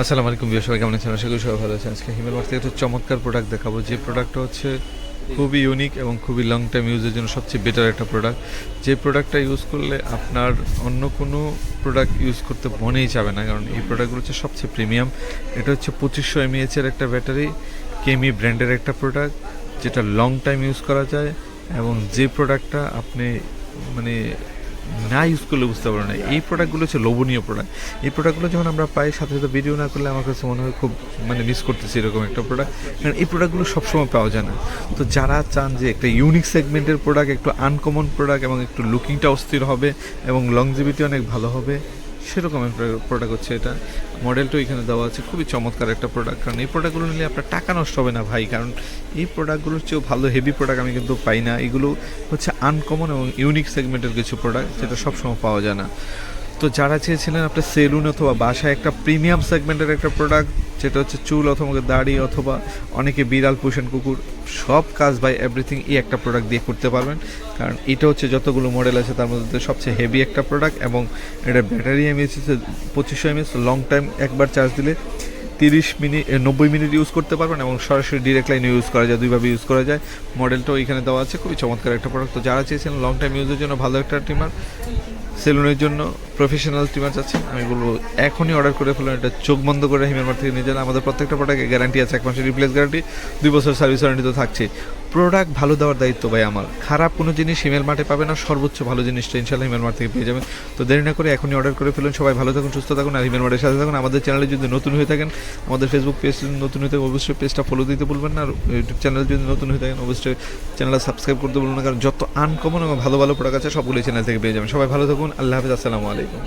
আসসালামু আলাইকুম বিয়ে সবাই কেমন আছেন? আশা করি সবাই ভালো আছেন। আজকে হিমেল মার্ট থেকে একটা চমৎকার প্রোডাক্ট দেখাবো। যে প্রোডাক্টটা হচ্ছে খুবই ইউনিক এবং খুবই লং টাইম ইউজের জন্য সবচেয়ে বেটার একটা প্রোডাক্ট যে প্রোডাক্টটা ইউজ করলে আপনার অন্য কোনো প্রোডাক্ট ইউজ করতে মনেই যাবে না। কারণ এই প্রোডাক্টগুলো হচ্ছে সবচেয়ে প্রিমিয়াম এটা হচ্ছে পঁচিশশো এমএএচের একটা ব্যাটারি কেমি ব্র্যান্ডের একটা প্রোডাক্ট যেটা লং টাইম ইউজ করা যায়। এবং যে প্রোডাক্টটা আপনি মানে না ইউজ করলে বুঝতে পারব না। এই প্রোডাক্টগুলো হচ্ছে লোভনীয় প্রোডাক্ট এই প্রোডাক্টগুলো যখন আমরা পাই, সাথে সাথে ভিডিও না করলে আমার কাছে মনে হয় খুব মানে মিস করতেছি এরকম একটা প্রোডাক্ট কারণ এই প্রোডাক্টগুলো সবসময় পাওয়া যায় না। তো যারা চান যে একটা ইউনিক সেগমেন্টের প্রোডাক্ট একটু আনকমন প্রোডাক্ট এবং একটু লুকিংটা অস্থির হবে এবং লংজিভিটি অনেক ভালো হবে সেরকম প্রোডাক্ট হচ্ছে এটা। মডেলটাও এখানে দেওয়া আছে, খুবই চমৎকার একটা প্রোডাক্ট কারণ এই প্রোডাক্টগুলো নিলে আপনার টাকা নষ্ট হবে না ভাই। কারণ এই প্রোডাক্টগুলোর চেয়েও ভালো হেভি প্রোডাক্ট আমি কিন্তু পাই না। এগুলো হচ্ছে আনকমন এবং ইউনিক সেগমেন্টের কিছু প্রোডাক্ট যেটা সবসময় পাওয়া যায় না। তো যারা চেয়েছিলেন আপনার সেলুন অথবা বাসায় একটা প্রিমিয়াম সেগমেন্টের একটা প্রোডাক্ট যেটা হচ্ছে চুল অথবা দাড়ি অথবা অনেকে বিড়াল পোষণ কুকুর, সব কাজ বাই এভরিথিং এই একটা প্রোডাক্ট দিয়ে করতে পারবেন। কারণ এটা হচ্ছে যতগুলো মডেল আছে তার মধ্যে সবচেয়ে হেভি একটা প্রোডাক্ট এবং এটা ব্যাটারি এমএস হচ্ছে পঁচিশশো এমএস লং টাইম একবার চার্জ দিলে তিরিশ মিনিট নব্বই মিনিট ইউজ করতে পারবেন এবং সরাসরি ডিরেক্ট লাইনে ইউজ করা যায়, দুইভাবে ইউজ করা যায়। মডেলটাও এখানে দেওয়া আছে, খুবই চমৎকার একটা প্রোডাক্ট তো যারা চেয়েছেন লং টাইম ইউজের জন্য ভালো একটা ট্রিমার সেলুনের জন্য প্রফেশনাল ট্রিমার আছে আমি বলব এখনই অর্ডার করে ফেলুন, এটা চোখ বন্ধ করে হিমের মার থেকে নিয়ে যান। আমাদের প্রত্যেকটা প্রোডাক্টে গ্যারান্টি আছে, এক মাসের রিপ্লেস গ্যারান্টি দুই বছর সার্ভিস ওয়ারেন্টি তো থাকছে প্রোডাক্ট ভালো দেওয়ার দায়িত্ব ভাই আমার। খারাপ কোনো জিনিস হিমেল মার্টে পাবে না, সর্বোচ্চ ভালো জিনিসটা ইনশাল্লাহ হিমেল মার্ট থেকে পেয়ে যাবেন। তো দেরি না করে এখনই অর্ডার করে ফেলুন, সবাই ভালো থাকুন, সুস্থ থাকুন আর হিমেল মার্টের সাথে থাকুন। আমাদের চ্যানেলে যদি নতুন হয়ে থাকেন, আমাদের ফেসবুক পেজ নতুন হয়ে থাকে, অবশ্যই পেজটা ফলো দিতে বলবেন না। আর ইউটিউব চ্যানেল যদি নতুন হয়ে থাকেন, অবশ্যই চ্যানেলটা সাবস্ক্রাইব করতে বলবেন না। কারণ যত আনকমন এবং ভালো ভালো প্রোডাক্ট আছে সবগুলো চ্যানেল থেকে পেয়ে যাবেন। সবাই ভালো থাকুন, আল্লাহ হাফিজ, আসসালামু আলাইকুম।